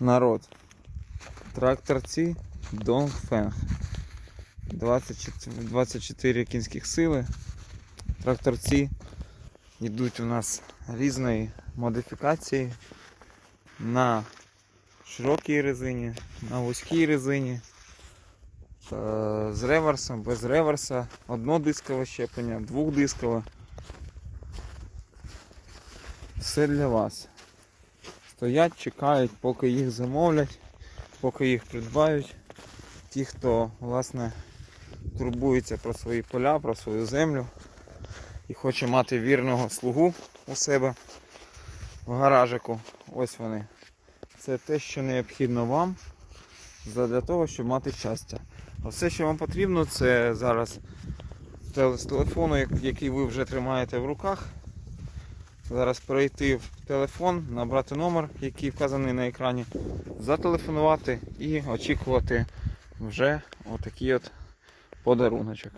народ. Тракторці Dongfeng. 24, 24 кінських сили. Тракторці йдуть у нас різної модифікації на широкій резині, на вузькій резині, е, з реверсом, без реверса, однодискове щеплення, двохдискове. Все для вас. Стоять, чекають, поки їх замовлять, поки їх придбають. Ті, хто власне турбується про свої поля, про свою землю і хоче мати вірного слугу у себе в гаражику. Ось вони. Це те, що необхідно вам для того, щоб мати щастя. Все, що вам потрібно, це зараз з телефону, який ви вже тримаєте в руках. Зараз перейти в телефон, набрати номер, який вказаний на екрані, зателефонувати і очікувати вже отакий от подаруночок.